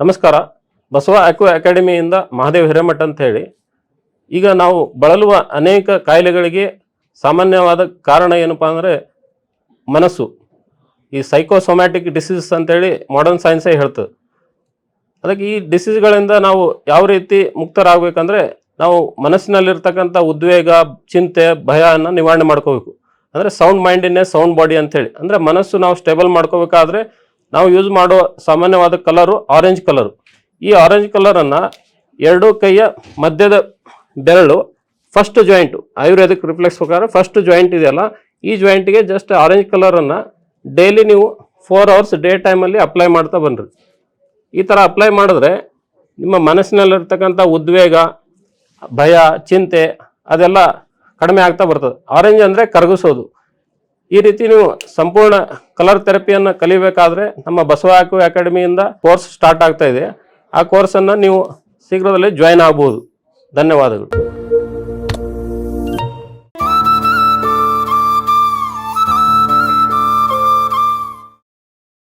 ನಮಸ್ಕಾರ. ಬಸವ ಆಕ್ವ ಅಕಾಡೆಮಿಯಿಂದ ಮಹಾದೇವ್ ಹಿರೇಮಠ ಅಂತ ಹೇಳಿ. ಈಗ ನಾವು ಬಳಲುವ ಅನೇಕ ಕಾಯಿಲೆಗಳಿಗೆ ಸಾಮಾನ್ಯವಾದ ಕಾರಣ ಏನಪ್ಪ ಅಂದರೆ ಮನಸ್ಸು. ಈ ಸೈಕೋಸೊಮ್ಯಾಟಿಕ್ ಡಿಸೀಸ್ ಅಂತೇಳಿ ಮಾಡರ್ನ್ ಸೈನ್ಸೇ ಹೇಳ್ತದೆ. ಅದಕ್ಕೆ ಈ ಡಿಸೀಸ್ಗಳಿಂದ ನಾವು ಯಾವ ರೀತಿ ಮುಕ್ತರಾಗಬೇಕಂದ್ರೆ ನಾವು ಮನಸ್ಸಿನಲ್ಲಿರ್ತಕ್ಕಂಥ ಉದ್ವೇಗ, ಚಿಂತೆ ಭಯನ ನಿವಾರಣೆ ಮಾಡ್ಕೋಬೇಕು. ಅಂದರೆ ಸೌಂಡ್ ಮೈಂಡಿನೇ ಸೌಂಡ್ ಬಾಡಿ ಅಂತೇಳಿ ಅಂದರೆ ಮನಸ್ಸು ನಾವು ಸ್ಟೇಬಲ್ ಮಾಡ್ಕೋಬೇಕಾದ್ರೆ ನಾವು ಯೂಸ್ ಮಾಡೋ ಸಾಮಾನ್ಯವಾದ ಕಲರು ಆರೆಂಜ್ ಕಲರು ಈ ಆರೆಂಜ್ ಕಲರನ್ನು ಎರಡೂ ಕೈಯ ಮಧ್ಯದ ಬೆರಳು ಫಸ್ಟ್ ಜಾಯಿಂಟು ಆಯುರ್ವೇದಿಕ್ ರಿಫ್ಲೆಕ್ಸ್ ಪ್ರಕಾರ ಫಸ್ಟ್ ಜಾಯಿಂಟ್ ಇದೆಯಲ್ಲ, ಈ ಜಾಯಿಂಟಿಗೆ ಜಸ್ಟ್ ಆರೆಂಜ್ ಕಲರನ್ನು ಡೈಲಿ ನೀವು ಫೋರ್ ಅವರ್ಸ್ ಡೇ ಟೈಮಲ್ಲಿ ಅಪ್ಲೈ ಮಾಡ್ತಾ ಬನ್ನಿರಿ ಈ ಥರ ಅಪ್ಲೈ ಮಾಡಿದ್ರೆ ನಿಮ್ಮ ಮನಸ್ಸಿನಲ್ಲಿರ್ತಕ್ಕಂಥ ಉದ್ವೇಗ, ಭಯ, ಚಿಂತೆ ಅದೆಲ್ಲ ಕಡಿಮೆ ಆಗ್ತಾ ಬರ್ತದೆ. ಆರೆಂಜ್ ಅಂದರೆ ಕರಗಿಸೋದು. ಈ ರೀತಿ ನೀವು ಸಂಪೂರ್ಣ ಕಲರ್ ಥೆರಪಿಯನ್ನು ಕಲಿಬೇಕಾದ್ರೆ ನಮ್ಮ ಬಸವ ಆಕ್ಯೂ ಅಕಾಡೆಮಿಯಿಂದ ಕೋರ್ಸ್ ಸ್ಟಾರ್ಟ್ ಆಗ್ತಾ ಇದೆ. ಆ ಕೋರ್ಸನ್ನು ನೀವು ಶೀಘ್ರದಲ್ಲೇ ಜಾಯ್ನ್ ಆಗ್ಬೋದು. ಧನ್ಯವಾದಗಳು.